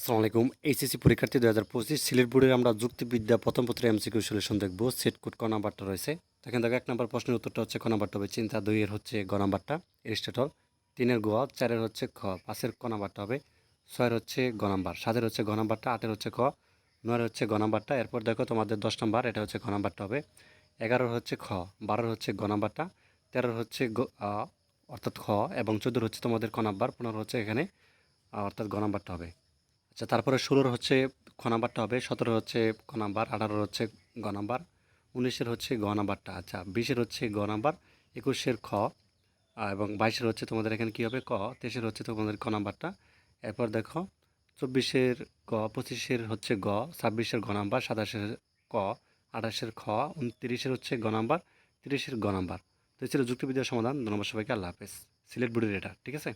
আসসালামু আলাইকুম। এইচএসসি পরীক্ষার্থী দু হাজার পঁচিশ সিলেট আমরা যুক্তিবিদ্যা প্রথম পত্রে এমসিকিউ সলিউশন দেখব। সেট কোড ক নাম্বারটা রয়েছে। দেখেন দেখো, এক নম্বর প্রশ্নের উত্তরটা হচ্ছে ক নাম্বারটা হবে। চিন্তা দুইয়ের হচ্ছে গ নাম্বারটা, এরিস্টটল। তিনের গ চারের হচ্ছে খ, পাঁচের ক নাম্বারটা হবে। ছয়ের হচ্ছে গ নাম্বার, সাতের হচ্ছে গ নাম্বারটা, আটের হচ্ছে খ নয়ের হচ্ছে গ নাম্বারটা। এরপর দেখো তোমাদের দশ নাম্বার, এটা হচ্ছে গ নাম্বারটা হবে। এগারোর হচ্ছে খ, বারোর হচ্ছে গ নাম্বারটা, তেরোর হচ্ছে গ অর্থাৎ খ, এবং চোদ্দোর হচ্ছে তোমাদের ক নাম্বার পনেরো হচ্ছে এখানে অর্থাৎ গ নাম্বারটা হবে। আচ্ছা তারপরে ষোলোর হচ্ছে খ নাম্বারটা হবে সতেরো হচ্ছে ক নাম্বার, আঠারোর হচ্ছে গ নাম্বার, উনিশের হচ্ছে গ নাম্বারটা। আচ্ছা বিশের হচ্ছে গ নাম্বার, একুশের খ এবং বাইশের হচ্ছে তোমাদের এখানে কী হবে? ক, তেইশের হচ্ছে তোমাদের ক নাম্বারটা। এরপর দেখো, চব্বিশের ক পঁচিশের হচ্ছে গ, ছাব্বিশের গ নাম্বার, সাতাশের ক, আঠাশের খ, উনত্রিশের হচ্ছে গ নাম্বার, তিরিশের গ নাম্বার। তো ছিল যুক্তিবিদ্যার সমাধান। ধন্যবাদ সবাইকে। আল্লাহ হাফেজ। সিলেট বোর্ডের এটা, ঠিক আছে?